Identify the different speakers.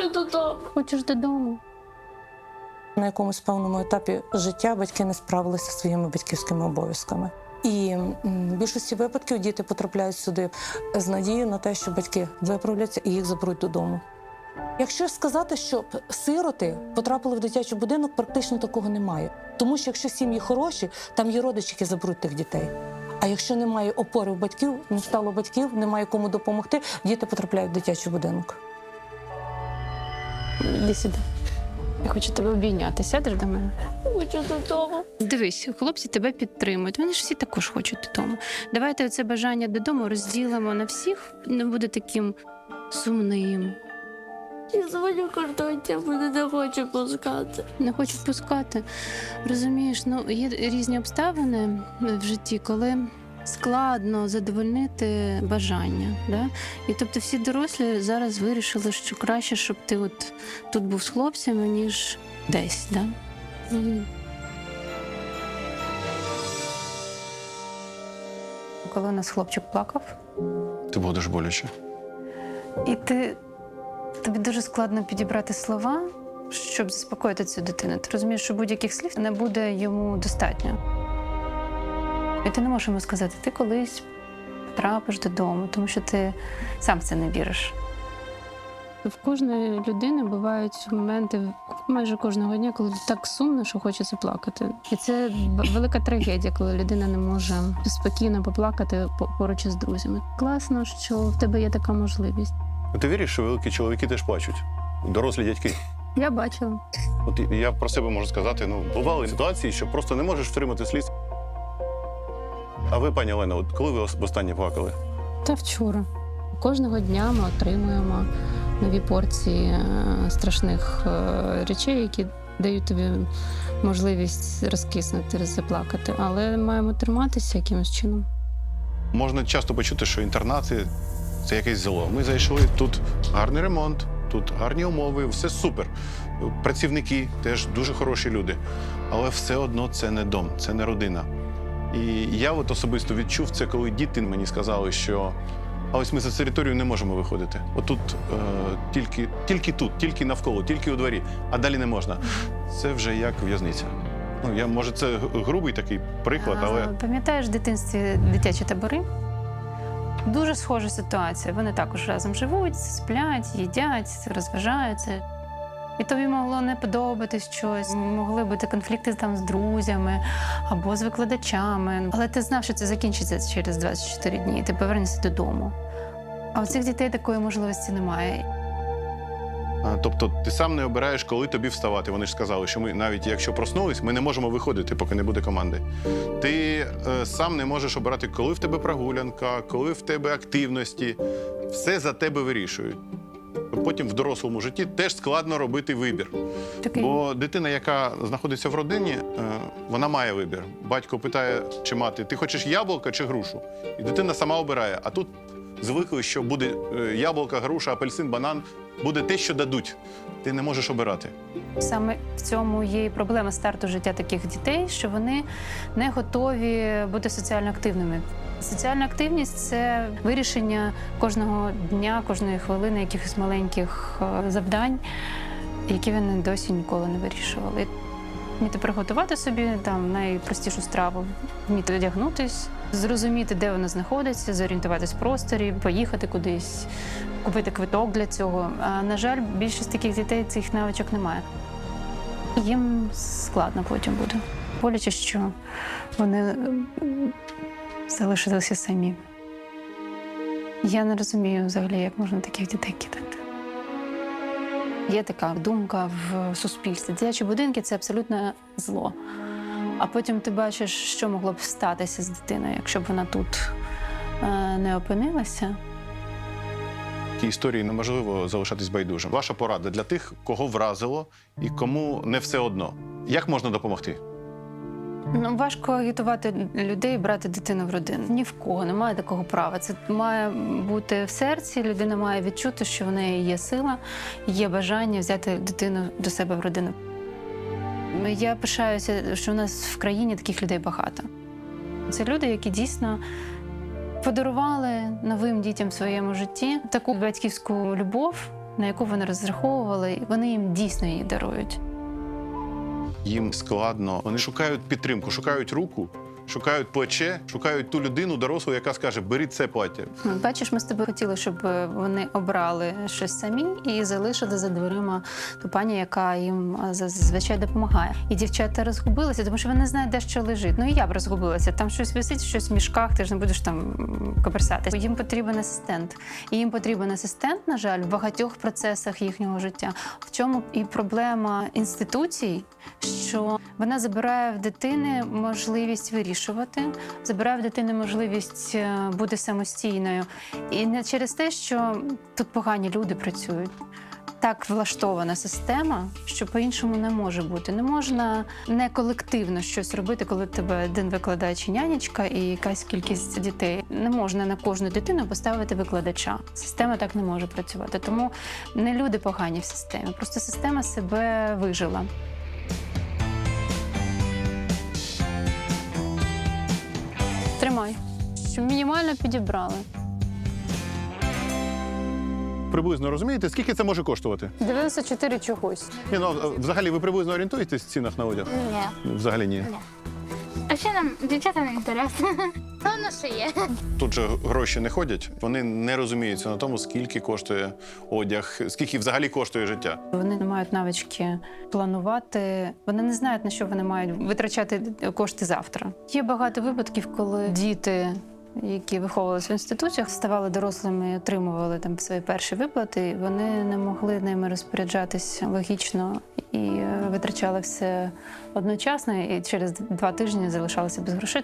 Speaker 1: хочу додому.
Speaker 2: Хочеш додому?
Speaker 3: На якомусь певному етапі життя батьки не справилися зі своїми батьківськими обов'язками. І в більшості випадків діти потрапляють сюди з надією на те, що батьки виправляться і їх заберуть додому. Якщо сказати, що сироти потрапили в дитячий будинок, практично такого немає. Тому що якщо сім'ї хороші, там є родичі, які заберуть тих дітей. А якщо немає опори в батьків, не стало батьків, немає кому допомогти, діти потрапляють в дитячий будинок.
Speaker 2: Іди сюди. Я хочу тебе обійняти. Сядеш до мене?
Speaker 1: Хочу додому.
Speaker 2: Дивись, хлопці тебе підтримують. Вони ж всі також хочуть додому. Давайте це бажання додому розділимо на всіх. Не буде таким сумним.
Speaker 1: Я дзвоню кожного мене не хочу пускати.
Speaker 2: Не хочуть пускати. Розумієш, ну є різні обставини в житті, коли складно задовольнити бажання. Да? І тобто всі дорослі зараз вирішили, що краще, щоб ти от тут був з хлопцями, ніж десь. Да? Коли у нас хлопчик плакав,
Speaker 4: Це було дуже боляче.
Speaker 2: і ти тобі дуже складно підібрати слова, щоб заспокоїти цю дитину. Ти розумієш, що будь-яких слів не буде йому достатньо. І ти не можеш йому сказати, ти колись потрапиш додому, тому що ти сам в це не віриш. В кожної людини бувають моменти майже кожного дня, коли так сумно, що хочеться плакати. І це велика трагедія, коли людина не може спокійно поплакати поруч із друзями. Класно, що в тебе є така можливість.
Speaker 4: Ну, Ти віриш, що великі чоловіки теж плачуть? Дорослі дядьки.
Speaker 2: Я бачила.
Speaker 4: От я про себе можу сказати: ну, бували ситуації, що просто не можеш втримати сліз. А ви, пані Олена, от коли ви ос- востаннє плакали?
Speaker 2: Та вчора. Кожного дня ми отримуємо нові порції е, страшних е, речей, які дають тобі можливість розкиснути, заплакати. Але маємо триматися якимось чином.
Speaker 4: Можна часто почути, що інтернати це якесь зло. Ми зайшли, тут гарний ремонт, тут гарні умови, все супер. Працівники теж дуже хороші люди. Але все одно це не дом, це не родина. І я от особисто відчув це, коли діти мені сказали, що а ось ми за територію не можемо виходити. Отут е, тільки, тільки тут, тільки навколо, тільки у дворі, а далі не можна. Це вже як в'язниця. Ну, я, може, це грубий такий приклад, але.
Speaker 2: А, Пам'ятаєш в дитинстві дитячі табори? Дуже схожа ситуація. Вони також разом живуть, сплять, їдять, розважаються. І тобі могло не подобатись щось, могли бути конфлікти там з друзями або з викладачами. Але ти знав, що це закінчиться через 24 дні, і ти повернешся додому. А у цих дітей такої можливості немає.
Speaker 4: Тобто ти сам не обираєш, коли тобі вставати. Вони ж сказали, що ми навіть якщо проснулись, ми не можемо виходити, поки не буде команди. Ти е, сам не можеш обирати, коли в тебе прогулянка, коли в тебе активності. Все за тебе вирішують. Потім в дорослому житті теж складно робити вибір.
Speaker 2: Такий
Speaker 4: Бо дитина, яка знаходиться в родині, е, вона має вибір. Батько питає чи мати, ти хочеш яблука чи грушу? І дитина сама обирає. А тут звикли, що буде е, яблука, груша, апельсин, банан, буде те, що дадуть. Ти не можеш обирати.
Speaker 2: Саме в цьому є і проблема старту життя таких дітей, що вони не готові бути соціально активними. Соціальна активність це вирішення кожного дня, кожної хвилини якихось маленьких е, завдань, які вони досі ніколи не вирішували. Вміти приготувати собі там найпростішу страву, вміти одягнутись, зрозуміти, де вона знаходиться, зорієнтуватись в просторі, поїхати кудись, купити квиток для цього. А на жаль, більшість таких дітей цих навичок немає. Їм складно потім буде. Боляче, що вони залишилися самі. Я не розумію взагалі, як можна таких дітей кидати. Є така думка в суспільстві. Дитячі будинки це абсолютно зло. А потім ти бачиш, що могло б статися з дитиною, якщо б вона тут е, не опинилася.
Speaker 4: Ті історії неможливо залишатись байдужим. Ваша порада для тих, кого вразило і кому не все одно. Як можна допомогти?
Speaker 2: Ну, важко агітувати людей брати дитину в родину. Ні в кого немає такого права. Це має бути в серці. Людина має відчути, що в неї є сила, є бажання взяти дитину до себе в родину. Я пишаюся, що у нас в країні таких людей багато. Це люди, які дійсно подарували новим дітям в своєму житті таку батьківську любов, на яку вони розраховували, і вони їм дійсно її дарують.
Speaker 4: Їм складно. Вони шукають підтримку, шукають руку, шукають плече, шукають ту людину дорослу, яка скаже: беріть це плаття.
Speaker 2: Ну, Бачиш, ми з тобою хотіли, щоб е, вони обрали щось самі і залишили за дверима ту пані, яка їм е, зазвичай допомагає. І дівчата розгубилися, тому що вони знають, де що лежить. Ну і я б розгубилася. Там щось висить, щось в мішках, ти ж не будеш там м, коперсатись. Їм потрібен асистент. І їм потрібен асистент, на жаль, в багатьох процесах їхнього життя. В чому і проблема інституцій, що вона забирає в дитини можливість вирішувати, забирає в дитини можливість е, бути самостійною. І не через те, що тут погані люди працюють. Так влаштована система, що по-іншому не може бути. Не можна не колективно щось робити, коли тебе один викладач і нянечка і якась кількість дітей. Не можна на кожну дитину поставити викладача. Система так не може працювати. Тому не люди погані в системі, просто система себе вижила. Тримай, щоб мінімально підібрали.
Speaker 4: Приблизно розумієте, скільки це може коштувати?
Speaker 2: 94 чогось.
Speaker 4: Ні, ну а взагалі ви приблизно орієнтуєтесь в цінах на одяг?
Speaker 1: Ні.
Speaker 4: Взагалі ні.
Speaker 1: А ще нам дівчата не інтересно. Та воно що є.
Speaker 4: Тут же гроші не ходять. Вони не розуміються на тому, скільки коштує одяг, скільки взагалі коштує життя.
Speaker 2: Вони не мають навички планувати. Вони не знають на що вони мають витрачати кошти завтра. Є багато випадків, коли діти. Які виховувалися в інституціях, ставали дорослими, і отримували там свої перші виплати. Вони не могли ними розпоряджатись логічно і е, витрачали все одночасно. І через два тижні залишалися без грошей.